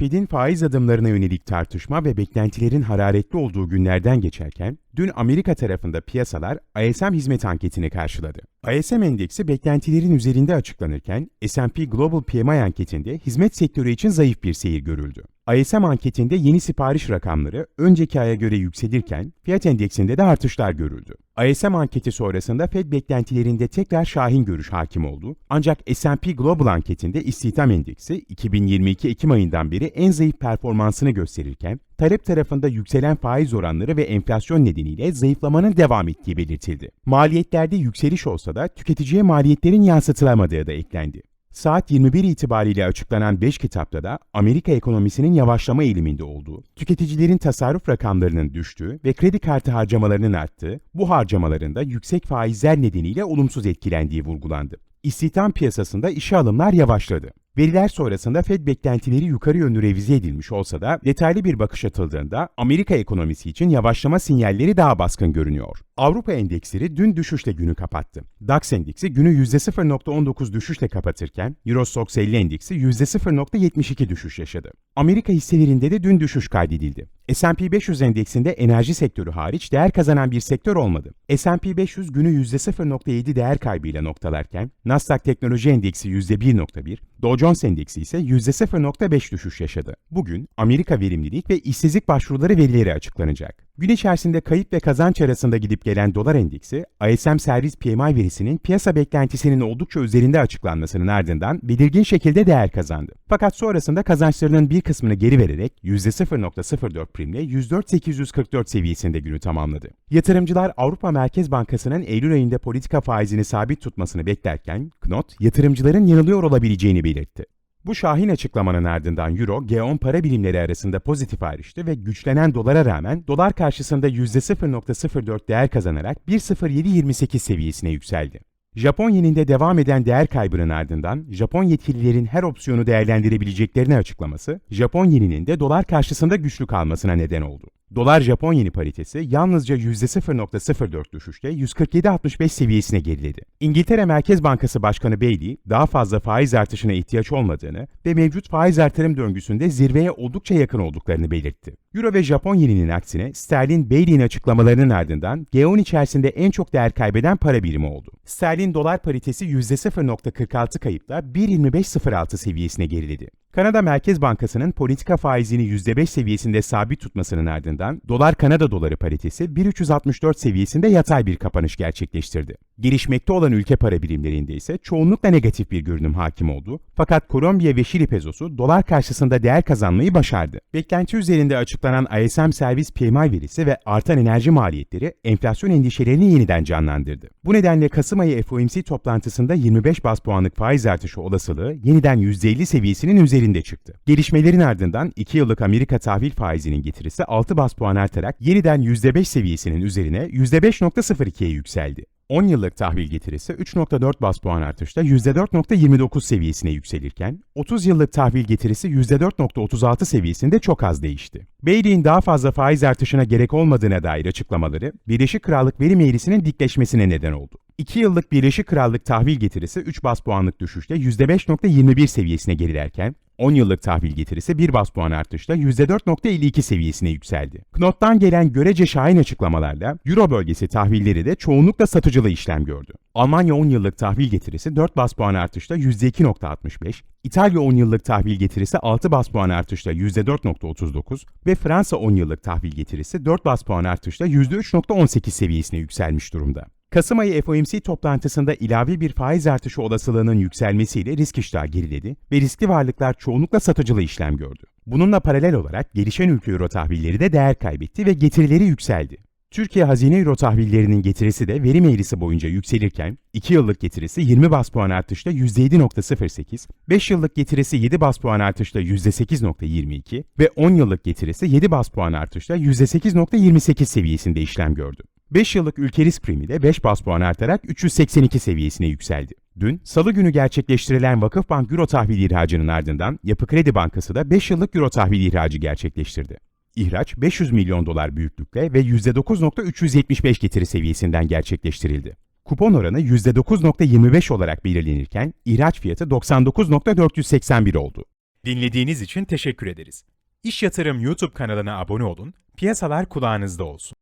Fed'in faiz adımlarına yönelik tartışma ve beklentilerin hararetli olduğu günlerden geçerken, dün Amerika tarafında piyasalar ISM hizmet anketini karşıladı. ISM endeksi beklentilerin üzerinde açıklanırken, S&P Global PMI anketinde hizmet sektörü için zayıf bir seyir görüldü. ISM anketinde yeni sipariş rakamları önceki aya göre yükselirken, fiyat endeksinde de artışlar görüldü. ISM anketi sonrasında Fed beklentilerinde tekrar şahin görüş hakim oldu. Ancak S&P Global anketinde istihdam endeksi 2022 Ekim ayından beri en zayıf performansını gösterirken, talep tarafında yükselen faiz oranları ve enflasyon nedeniyle zayıflamanın devam ettiği belirtildi. Maliyetlerde yükseliş olsa da tüketiciye maliyetlerin yansıtılamadığı da eklendi. Saat 21 itibariyle açıklanan 5 kitapta da Amerika ekonomisinin yavaşlama eğiliminde olduğu, tüketicilerin tasarruf rakamlarının düştüğü ve kredi kartı harcamalarının arttığı, bu harcamaların da yüksek faizler nedeniyle olumsuz etkilendiği vurgulandı. İstihdam piyasasında işe alımlar yavaşladı. Veriler sonrasında Fed beklentileri yukarı yönlü revize edilmiş olsa da detaylı bir bakış atıldığında Amerika ekonomisi için yavaşlama sinyalleri daha baskın görünüyor. Avrupa endeksleri dün düşüşle günü kapattı. DAX endeksi günü %0.19 düşüşle kapatırken Eurostoxx 50 endeksi %0.72 düşüş yaşadı. Amerika hisselerinde de dün düşüş kaydedildi. S&P 500 endeksinde enerji sektörü hariç değer kazanan bir sektör olmadı. S&P 500 günü %0.7 değer kaybıyla noktalarken Nasdaq Teknoloji Endeksi %1.1, Dow Jones Endeksi ise %0.5 düşüş yaşadı. Bugün Amerika verimlilik ve işsizlik başvuruları verileri açıklanacak. Gün içerisinde kayıp ve kazanç arasında gidip gelen dolar endeksi, ISM servis PMI verisinin piyasa beklentisinin oldukça üzerinde açıklanmasının ardından belirgin şekilde değer kazandı. Fakat sonrasında kazançlarının bir kısmını geri vererek %0.04 primle 104.844 seviyesinde günü tamamladı. Yatırımcılar Avrupa Merkez Bankası'nın Eylül ayında politika faizini sabit tutmasını beklerken, Knot, yatırımcıların yanılıyor olabileceğini belirtti. Bu şahin açıklamanın ardından Euro, G10 para birimleri arasında pozitif ayrıştı ve güçlenen dolara rağmen dolar karşısında %0.04 değer kazanarak 1.0728 seviyesine yükseldi. Japon yeninde devam eden değer kaybının ardından Japon yetkililerin her opsiyonu değerlendirebileceklerini açıklaması, Japon yeninin de dolar karşısında güçlü kalmasına neden oldu. Dolar Japon yeni paritesi yalnızca %0.04 düşüşle 147.65 seviyesine geriledi. İngiltere Merkez Bankası Başkanı Bailey, daha fazla faiz artışına ihtiyaç olmadığını ve mevcut faiz artırım döngüsünde zirveye oldukça yakın olduklarını belirtti. Euro ve Japon yeninin aksine sterlin Bailey'in açıklamalarının ardından G10 içerisinde en çok değer kaybeden para birimi oldu. Sterlin dolar paritesi %0.46 kayıpla 1.2506 seviyesine geriledi. Kanada Merkez Bankası'nın politika faizini %5 seviyesinde sabit tutmasının ardından dolar Kanada doları paritesi 1.364 seviyesinde yatay bir kapanış gerçekleştirdi. Gelişmekte olan ülke para birimlerinde ise çoğunlukla negatif bir görünüm hakim oldu. Fakat Kolombiya ve Şili pezosu dolar karşısında değer kazanmayı başardı. Beklenti üzerinde açıklanan ISM servis PMI verisi ve artan enerji maliyetleri enflasyon endişelerini yeniden canlandırdı. Bu nedenle Kasım ayı FOMC toplantısında 25 bas puanlık faiz artışı olasılığı yeniden %50 seviyesinin üzerinde çıktı. Gelişmelerin ardından 2 yıllık Amerika tahvil faizinin getirisi 6 bas puan artarak yeniden %5 seviyesinin üzerine %5.02'ye yükseldi. 10 yıllık tahvil getirisi 3.4 bas puan artışla %4.29 seviyesine yükselirken, 30 yıllık tahvil getirisi %4.36 seviyesinde çok az değişti. Bailey'in daha fazla faiz artışına gerek olmadığına dair açıklamaları, Birleşik Krallık verim eğrisinin dikleşmesine neden oldu. 2 yıllık Birleşik Krallık tahvil getirisi 3 bas puanlık düşüşle %5.21 seviyesine gerilerken, 10 yıllık tahvil getirisi 1 bas puan artışla %4.52 seviyesine yükseldi. Knot'tan gelen görece şahin açıklamalarla Euro bölgesi tahvilleri de çoğunlukla satıcılı işlem gördü. Almanya 10 yıllık tahvil getirisi 4 bas puan artışla %2.65, İtalya 10 yıllık tahvil getirisi 6 bas puan artışla %4.39 ve Fransa 10 yıllık tahvil getirisi 4 bas puan artışla %3.18 seviyesine yükselmiş durumda. Kasım ayı FOMC toplantısında ilave bir faiz artışı olasılığının yükselmesiyle risk iştahı geriledi ve riskli varlıklar çoğunlukla satıcılı işlem gördü. Bununla paralel olarak gelişen ülke euro tahvilleri de değer kaybetti ve getirileri yükseldi. Türkiye hazine euro tahvillerinin getirisi de verim eğrisi boyunca yükselirken 2 yıllık getirisi 20 bas puan artışla %7.08, 5 yıllık getirisi 7 bas puan artışla %8.22 ve 10 yıllık getirisi 7 bas puan artışla %8.28 seviyesinde işlem gördü. 5 yıllık ülke risk primi de 5 bas puan artarak 382 seviyesine yükseldi. Dün, salı günü gerçekleştirilen Vakıfbank Euro tahvil ihracının ardından Yapı Kredi Bankası da 5 yıllık Euro tahvil ihracı gerçekleştirdi. İhraç 500 milyon dolar büyüklükte ve %9.375 getiri seviyesinden gerçekleştirildi. Kupon oranı %9.25 olarak belirlenirken ihraç fiyatı 99.481 oldu. Dinlediğiniz için teşekkür ederiz. İş Yatırım YouTube kanalına abone olun, piyasalar kulağınızda olsun.